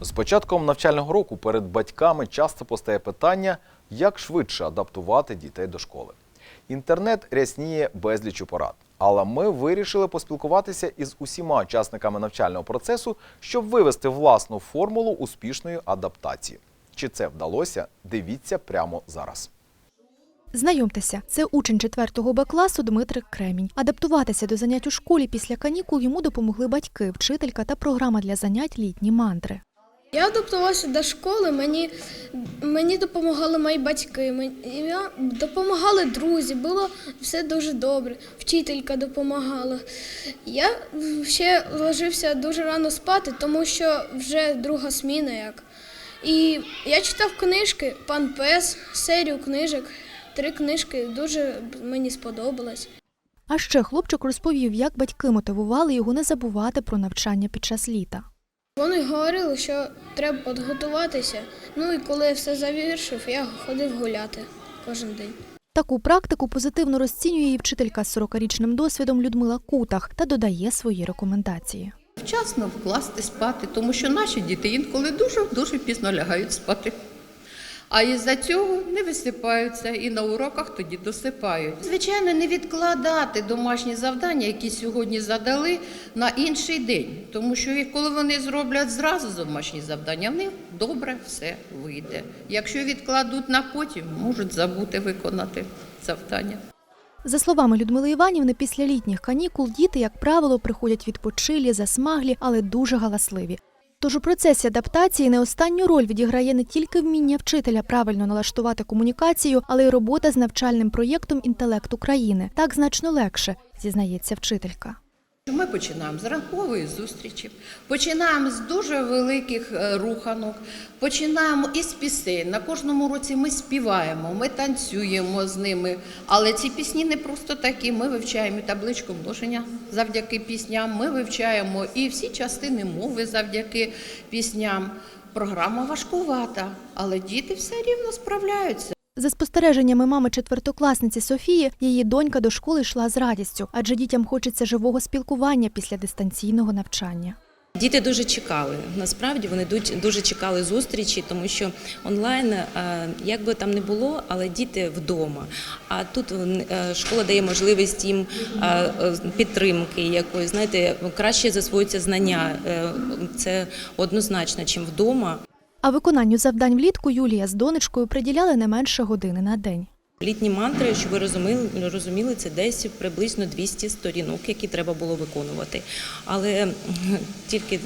З початком навчального року перед батьками часто постає питання, як швидше адаптувати дітей до школи. Інтернет рясніє безлічу порад. Але ми вирішили поспілкуватися із усіма учасниками навчального процесу, щоб вивести власну формулу успішної адаптації. Чи це вдалося? Дивіться прямо зараз. Знайомтеся, це учень 4 Б класу Дмитрик Кремінь. Адаптуватися до занять у школі після канікул йому допомогли батьки, вчителька та програма для занять літні мантри. Я адаптувався до школи, мені, мені допомагали мої батьки, мені допомагали друзі, було все дуже добре. Вчителька допомагала. Я ще ложився дуже рано спати, тому що вже друга зміна як. І я читав книжки Пан Пес, серію книжок. Три книжки дуже мені сподобалось. А ще хлопчик розповів, як батьки мотивували його не забувати про навчання під час літа. Вони говорили, що треба підготуватися. Ну і коли я все завершив, я ходив гуляти кожен день. Таку практику позитивно розцінює і вчителька з 40-річним досвідом Людмила Кутах та додає свої рекомендації. Вчасно вкласти спати, тому що наші діти інколи дуже дуже пізно лягають спати. А із-за цього не висипаються і на уроках тоді досипають. Звичайно, не відкладати домашні завдання, які сьогодні задали, на інший день, тому що коли вони зроблять зразу домашні завдання, в них добре все вийде. Якщо відкладуть на потім, можуть забути виконати завдання. За словами Людмили Іванівни, після літніх канікул діти, як правило, приходять відпочилі, засмаглі, але дуже галасливі. Тож у процесі адаптації не останню роль відіграє не тільки вміння вчителя правильно налаштувати комунікацію, але й робота з навчальним проєктом Інтелект України. Так значно легше, зізнається вчителька. Ми починаємо з ранкової зустрічі, починаємо з дуже великих е, руханок, починаємо із пісень. На кожному році ми співаємо, ми танцюємо з ними. Але ці пісні не просто такі. Ми вивчаємо і табличку множення завдяки пісням. Ми вивчаємо і всі частини мови завдяки пісням. Програма важкувата, але діти все рівно справляються. За спостереженнями мами четвертокласниці Софії, її донька до школи йшла з радістю, адже дітям хочеться живого спілкування після дистанційного навчання. Діти дуже чекали. Насправді вони дуже чекали зустрічі, тому що онлайн, е, як би там не було, але діти вдома. А тут е, школа дає можливість їм е, підтримки якоїсь, знаєте, краще засвоюються знання. Це однозначно, чим вдома. А виконанню завдань влітку Юлія з донечкою приділяли не менше години на день. Літні мантри, щоб ви розуміли, розуміли, це десь приблизно 200 сторінок, які треба було виконувати. Але тільки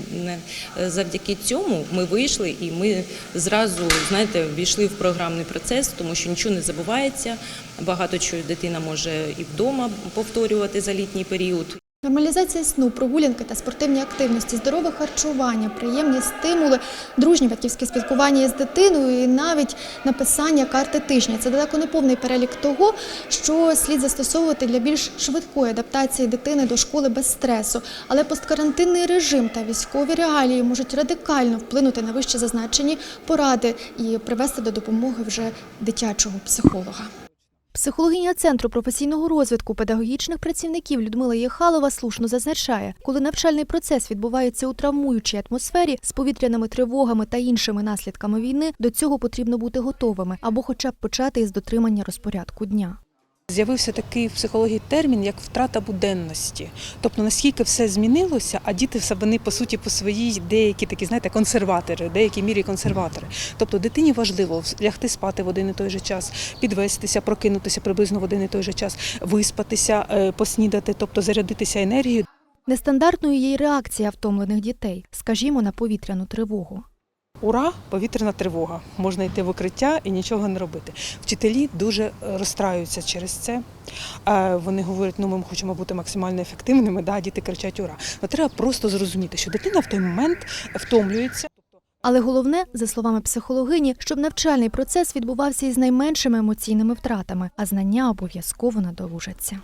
завдяки цьому ми вийшли і ми зразу, знаєте, війшли в програмний процес, тому що нічого не забувається. Багато чого дитина може і вдома повторювати за літній період. Нормалізація сну, прогулянки та спортивні активності, здорове харчування, приємні стимули, дружні батьківське спілкування із дитиною і навіть написання карти тижня. Це далеко не повний перелік того, що слід застосовувати для більш швидкої адаптації дитини до школи без стресу. Але посткарантинний режим та військові реалії можуть радикально вплинути на вище зазначені поради і привести до допомоги вже дитячого психолога. Психологиня Центру професійного розвитку педагогічних працівників Людмила Єхалова слушно зазначає, коли навчальний процес відбувається у травмуючій атмосфері з повітряними тривогами та іншими наслідками війни, до цього потрібно бути готовими або хоча б почати із дотримання розпорядку дня. З'явився такий в психології термін, як втрата буденності. Тобто наскільки все змінилося, а діти вони по суті по своїй деякі такі, знаєте, консерватори, в деякій мірі консерватори. Тобто дитині важливо лягти спати в один і той же час, підвестися, прокинутися приблизно в один і той же час, виспатися, е, поснідати, тобто зарядитися енергією. Нестандартною є й реакція втомлених дітей, скажімо, на повітряну тривогу. Ура, повітряна тривога. Можна йти в укриття і нічого не робити. Вчителі дуже е, розстраюються через це. Е, Вони говорять, ну ми хочемо бути максимально ефективними. Да, діти кричать ура. Но треба просто зрозуміти, що дитина в той момент втомлюється. Але головне, за словами психологині, щоб навчальний процес відбувався із найменшими емоційними втратами, а знання обов'язково надолужаться.